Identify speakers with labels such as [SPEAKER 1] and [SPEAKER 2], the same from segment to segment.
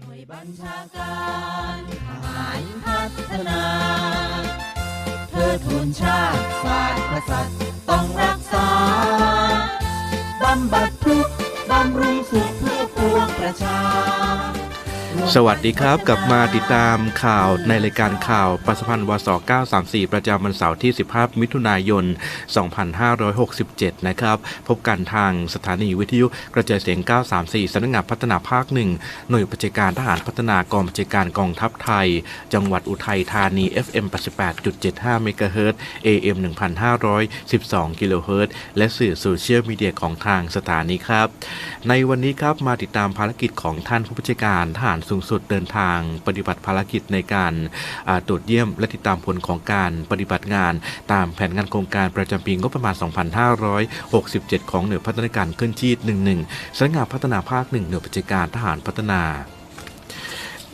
[SPEAKER 1] หน่วยบัญชาการทหารพัฒนาเธอทูนชาติศาสตร์กษัตริย์ต้องรักษาบำบัดทุกข์บำรุงสุขเพื่อปวงประชา
[SPEAKER 2] สวัสดีครับ กลับมาติดตามข่าวในรายการข่าวประสพันธ์วส934 ประจำวันเสาร์ที่ 15 มิถุนายน 2567 นะครับ พบกันทางสถานีวิทยุกระจายเสียง 934 สำนักงานพัฒนาภาคหนึ่งหน่วยปฏิการทหารพัฒนากองบัญชาการกองทัพไทย จังหวัดอุทัยธานี FM 88.75 เมกะเฮิรตซ์ AM 1512 กิโลเฮิรตซ์และสื่อโซเชียลมีเดียของทางสถานีครับ ในวันนี้ครับมาติดตามภารกิจของท่านผู้บัญชาการทหารสููงสุดเดินทางปฏิบัติภารกิจในการตรวจเยี่ยมและติดตามผลของการปฏิบัติงาน ตามแผนงานโครงการประจำปีงบประมาณ 2567 ของหน่วยพัฒนาการเคลื่อนที่ 11สำนักงานพัฒนาภาค 1 หน่วยปฏิการทหารพัฒนา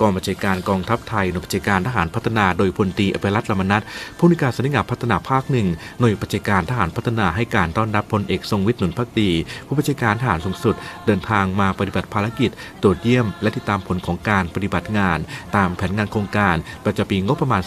[SPEAKER 2] กองบัญชาการกองทัพไทยหน่วยบัญชาการทหารพัฒนาโดยพลตีอภิรัตน์ลมนัทผู้นวยการสำนักงานพัฒนาภาคหนึ่งหน่วยบัญชาการทหารพัฒนาให้การต้อนรับพลเอกทรงวิทย์หนุนพักดี ผู้บัญชาการทหารสูงสุด เดินทางมาปฏิบัติภารกิจ ตรวจเยี่ยม และติดตามผลของการปฏิบัติงาน ตามแผนงานโครงการประจำปีงบประมาณ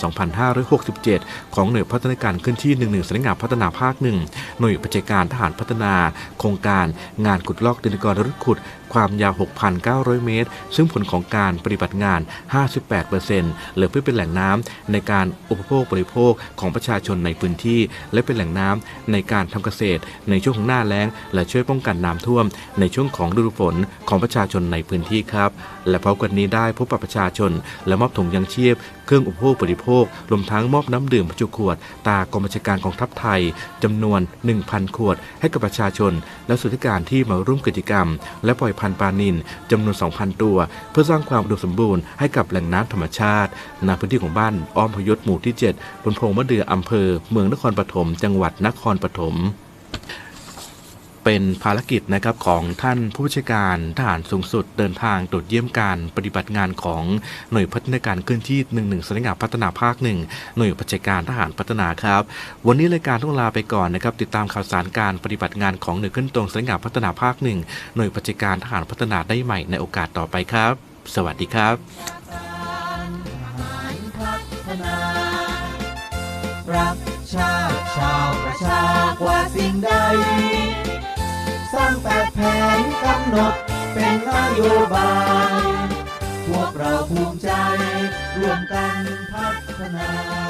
[SPEAKER 2] 2567 ของหน่วยพัฒนาการเคลื่อนที่ 11สำนักงานพัฒนาภาคหนึ่งหน่วยบัญชาการทหารพัฒนา โครงการงานขุดลอกดินกรรุดขุด ความยาว 6,900 เมตร ซึ่งผลของการปฏิบัติงาน58%เหลือเพื่อเป็นแหล่งน้ำในการอุปโภคบริโภคของประชาชนในพื้นที่ และเป็นแหล่งน้ำในการทำเกษตร ในช่วงของหน้าแล้ง และช่วยป้องกันน้ำท่วม ในช่วงของฤดูฝนของประชาชนในพื้นที่ครับ และพร้อกันนี้ได้พบปะประชาชน และมอบถุงยังชีพ เครื่องอุปโภคบริโภครวมทั้งมอบน้ำดื่มบรรจุขวด ตากองบัญชาการกองทัพไทยจำนวน 1,000 ขวด ให้กับประชาชน และส่วนราชการที่มาร่วมกิจกรรม และปล่อยพันธุ์ปลานิลจำนวน 2,000 ตัว เพื่อสร้างความอุดมสมบูรณ์ให้กับแหล่งน้ำธรรมชาติณพื้นที่ของบ้านอ้อมพยศหมู่ที่ 7 บนโพรงมะเดืออำเภอ เมืองนครปฐมจังหวัดนครปฐมเป็นภารกิจนะครับของท่านผู้บัญชาการทหารสูงสุดเดินทางตรวจเยี่ยมการปฏิบัติงานของหน่วยพัฒนาการเคลื่อนที่1 1สำนักงานพัฒนาภาคหนึ่งหน่วยพัฒนาการทหารพัฒนาครับ วันนี้รายการต้องลาไปก่อนนะครับติดตามข่าวสารการปฏิบัติงานของหน่วยขึ้นตรงสำนักงานพัฒนาภาคหนึ่งหน่วยพัฒนาการทหารพัฒนาได้ใหม่ในโอกาสต่อไปครับ สวัสดีครับ
[SPEAKER 1] การทหารพัฒนารักชาติชาวประชากว่าสิ่งใด สร้างแปดแผนกำหนดเป็นนโยบาย พวกเราภูมิใจร่วมกันพัฒนา